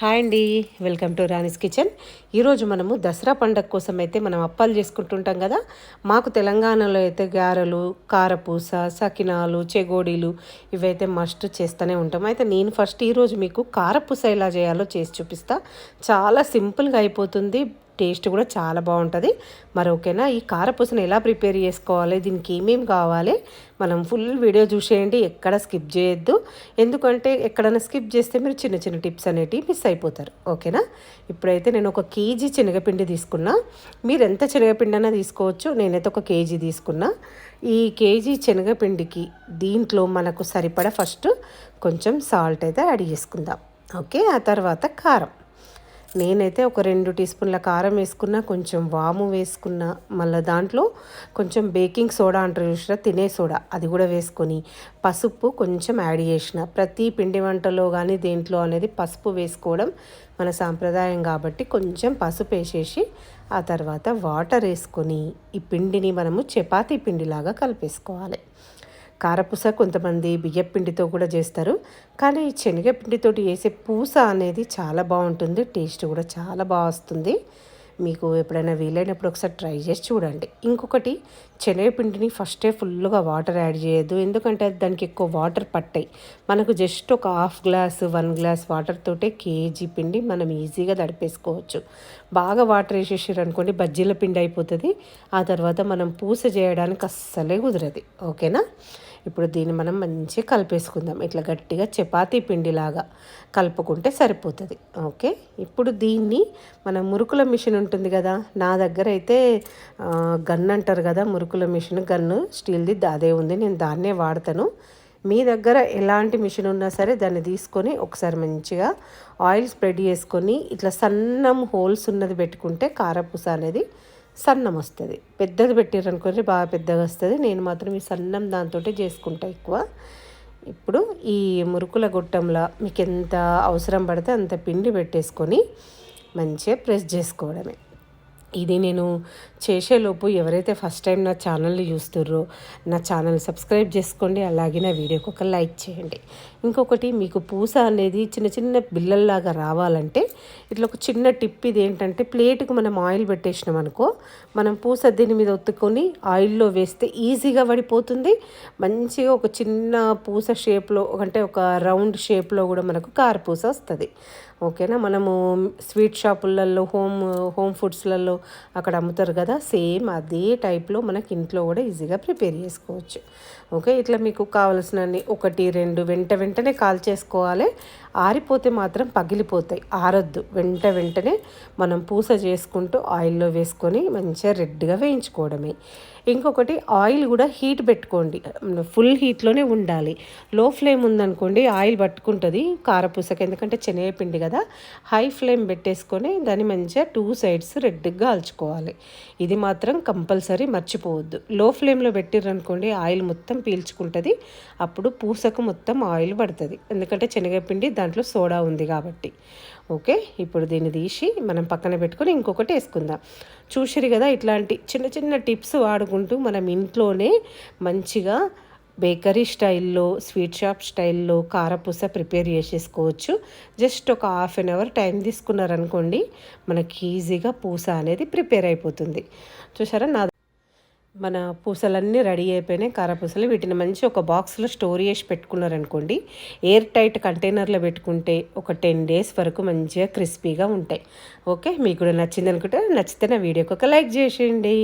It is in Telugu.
హాయ్ అండి. Welcome to Rani's kitchen. ఈరోజు మనము దసరా పండగ కోసం అయితే మనం అప్పాలు చేసుకుంటుంటాం కదా. మాకు తెలంగాణలో అయితే గారెలు కారపూస సకినాలు చెగోడీలు ఇవైతే మస్ట్ చేస్తూనే ఉంటాం. అయితే నేను ఫస్ట్ ఈరోజు మీకు కారపూస ఎలా చేయాలో చేసి చూపిస్తా. చాలా సింపుల్గా అయిపోతుంది. టేస్ట్ కూడా చాలా బాగుంటుంది. మరి ఓకేనా? ఈ కారపూసను ఎలా ప్రిపేర్ చేసుకోవాలి? దీనికి ఏమేమి కావాలి? మనం ఫుల్ వీడియో చూసేయండి. ఎక్కడ స్కిప్ చేయొద్దు. ఎందుకంటే ఎక్కడైనా స్కిప్ చేస్తే మీరు చిన్న చిన్న టిప్స్ అనేటివి మిస్ అయిపోతారు. ఓకేనా? ఇప్పుడైతే నేను ఒక కేజీ శనగపిండి తీసుకున్నా. మీరు ఎంత శనగపిండి అయినా తీసుకోవచ్చు. నేనైతే ఒక కేజీ తీసుకున్నా. ఈ కేజీ శనగపిండికి దీంట్లో మనకు సరిపడ ఫస్ట్ కొంచెం సాల్ట్ అయితే యాడ్ చేసుకుందాం. ఓకే? ఆ తర్వాత కారం. నేనైతే ఒక రెండు టీ స్పూన్ల కారం వేసుకున్నా కొంచెం వాము వేసుకున్నా మళ్ళీ దాంట్లో కొంచెం బేకింగ్ సోడా అంటారు చూసిన తినే సోడా అది కూడా వేసుకొని పసుపు కొంచెం యాడ్ చేసిన. ప్రతి పిండి వంటలో కానీ దేంట్లో అనేది పసుపు వేసుకోవడం మన సాంప్రదాయం కాబట్టి కొంచెం పసుపు వేసేసి ఆ తర్వాత వాటర్ వేసుకొని ఈ పిండిని మనము చపాతీ పిండిలాగా కలిపేసుకోవాలి. కారపూస కొంతమంది బియ్యపిండితో కూడా చేస్తారు. కానీ శనగపిండితోటి వేసే పూస అనేది చాలా బాగుంటుంది. టేస్ట్ కూడా చాలా బాగా వస్తుంది. మీకు ఎప్పుడైనా వీలైనప్పుడు ఒకసారి ట్రై చేసి చూడండి. ఇంకొకటి శనగపిండిని ఫస్టే ఫుల్గా వాటర్ యాడ్ చేయొద్దు. ఎందుకంటే దానికి ఎక్కువ వాటర్ పట్టాయి మనకు జస్ట్ ఒక half glass one glass water తోటే కేజీ పిండి మనం ఈజీగా దడిపేసుకోవచ్చు బాగా వాటర్ వేసేసారు అనుకోండి బజ్జీల పిండి అయిపోతుంది. ఆ తర్వాత మనం పూస చేయడానికి అస్సలే కుదరదు. ఓకేనా? ఇప్పుడు దీన్ని మనం మంచిగా కలిపేసుకుందాం. ఇట్లా గట్టిగా చపాతీ పిండిలాగా కలుపుకుంటే సరిపోతుంది. ఓకే? ఇప్పుడు దీన్ని మన మురుకుల మిషన్ ఉంటుంది కదా నా దగ్గర అయితే గన్ అంటారు కదా మురుకుల మిషన్ గన్ను స్టీల్ది అదే ఉంది నేను దాన్నే వాడతాను. మీ దగ్గర ఎలాంటి మిషన్ ఉన్నా సరే దాన్ని తీసుకొని ఒకసారి మంచిగా ఆయిల్ స్ప్రెడ్ చేసుకొని ఇట్లా సన్నం హోల్స్ ఉన్నది పెట్టుకుంటే కారపూస అనేది సన్నం వస్తుంది. పెద్దది పెట్టారనుకోండి బాగా పెద్దగా వస్తుంది. నేను మాత్రం ఈ సన్నం దాంతో చేసుకుంటా ఎక్కువ. ఇప్పుడు ఈ మురుకుల గొట్టంలో మీకు ఎంత అవసరం పడితే అంత పిండి పెట్టేసుకొని మంచిగా ప్రెస్ చేసుకోవడమే. ఇది నేను చేసేలోపు ఎవరైతే ఫస్ట్ టైం నా ఛానల్ని చూస్తుర్రో నా ఛానల్ సబ్స్క్రైబ్ చేసుకోండి అలాగే నా వీడియోకి ఒక లైక్ చేయండి. ఇంకొకటి మీకు పూస అనేది చిన్న చిన్న బిల్లల్లాగా రావాలంటే ఇట్లా ఒక చిన్న టిప్ ఇది ఏంటంటే ప్లేట్కి మనం ఆయిల్ పెట్టేసినాం అనుకో మనం పూస దీని మీద ఒత్తుకొని ఆయిల్లో వేస్తే ఈజీగా పడిపోతుంది మంచిగా ఒక చిన్న పూస షేప్లో అంటే ఒక రౌండ్ షేప్లో కూడా మనకు కారపూస వస్తుంది. ఓకేనా? మనము స్వీట్ షాపులలో హోమ్ హోమ్ ఫుడ్స్లలో అక్కడ అమ్ముతారు కదా సేమ్ అదే టైప్లో మనకి ఇంట్లో కూడా ఈజీగా ప్రిపేర్ చేసుకోవచ్చు. ఓకే? ఇట్లా మీకు కావలసినన్ని ఒకటి రెండు వెంట వెంటనే కాల్ చేసుకోవాలి. ఆరిపోతే మాత్రం పగిలిపోతాయి ఆరొద్దు. వెంట వెంటనే మనం పూస చేసుకుంటూ ఆయిల్లో వేసుకొని మంచిగా రెడ్గా వేయించుకోవడమే. ఇంకొకటి ఆయిల్ కూడా హీట్ పెట్టుకోండి. ఫుల్ హీట్లోనే ఉండాలి. లో ఫ్లేమ్ ఉందనుకోండి ఆయిల్ పట్టుకుంటుంది కారపూసకి. ఎందుకంటే శనగపిండి కదా? హై ఫ్లేమ్ పెట్టేసుకొని దాన్ని మంచిగా టూ సైడ్స్ రెడ్గా అల్చుకోవాలి. ఇది మాత్రం కంపల్సరీ మర్చిపోవద్దు. లో ఫ్లేమ్లో పెట్టిర్రనుకోండి ఆయిల్ మొత్తం పీల్చుకుంటుంది. అప్పుడు పూసకు మొత్తం ఆయిల్ పడుతుంది. ఎందుకంటే శనగపిండి దాంట్లో సోడా ఉంది కాబట్టి. ఓకే? ఇప్పుడు దీన్ని తీసి మనం పక్కన పెట్టుకొని ఇంకొకటి వేసుకుందాం. చూసిరు కదా ఇట్లాంటి చిన్న చిన్న టిప్స్ వాడుకుంటూ మనం ఇంట్లోనే మంచిగా బేకరీ స్టైల్లో స్వీట్ షాప్ స్టైల్లో కారపూస ప్రిపేర్ చేసేసుకోవచ్చు. జస్ట్ ఒక హాఫ్ అన్ అవర్ టైం తీసుకున్నారనుకోండి మనకి ఈజీగా పూస అనేది ప్రిపేర్ అయిపోతుంది. చూసారా? నా మన పూసలన్నీ రెడీ అయిపోయినాయి. కారపూసలు వీటిని మంచి ఒక బాక్స్లో స్టోర్ చేసి పెట్టుకున్నారనుకోండి ఎయిర్ టైట్ కంటైనర్లో పెట్టుకుంటే ఒక టెన్ డేస్ వరకు మంచిగా క్రిస్పీగా ఉంటాయి. ఓకే? మీకు కూడా నచ్చింది అనుకుంటే నచ్చితే నా వీడియోకి ఒక లైక్ చేసేయండి.